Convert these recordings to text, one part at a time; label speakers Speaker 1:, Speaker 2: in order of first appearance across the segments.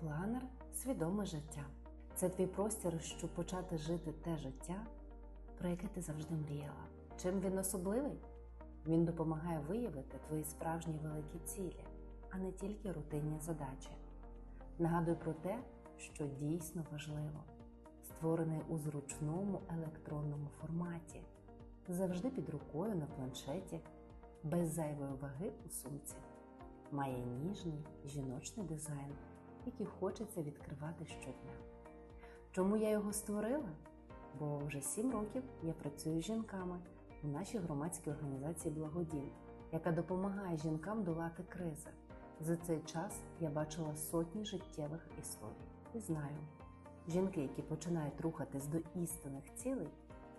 Speaker 1: Планер свідоме життя. Це твій простір, щоб почати жити те життя, про яке ти завжди мріяла. Чим він особливий? Він допомагає виявити твої справжні великі цілі, а не тільки рутинні задачі. Нагадуй про те, що дійсно важливо, створений у зручному електронному форматі, завжди під рукою на планшеті, без зайвої ваги у сумці. Має ніжний жіночний дизайн, який хочеться відкривати щодня. Чому я його створила? Бо вже сім років я працюю з жінками у нашій громадській організації Благодім, яка допомагає жінкам долати кризи. За цей час я бачила сотні життєвих історій і знаю, жінки, які починають рухатись до істинних цілей,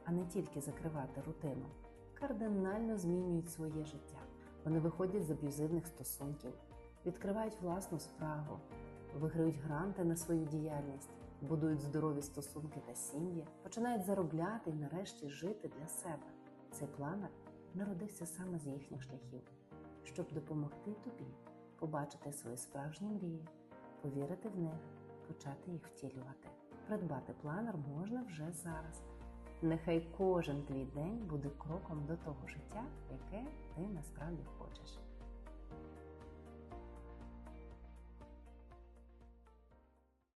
Speaker 1: а не тільки закривати рутину, кардинально змінюють своє життя. Вони виходять з аб'юзивних стосунків, відкривають власну справу, виграють гранти на свою діяльність, будують здорові стосунки та сім'ї, починають заробляти і нарешті жити для себе. Цей планер народився саме з їхніх шляхів, щоб допомогти тобі побачити свої справжні мрії, повірити в них, почати їх втілювати. Придбати планер можна вже зараз. Нехай кожен твій день буде кроком до того життя, яке ти насправді хочеш.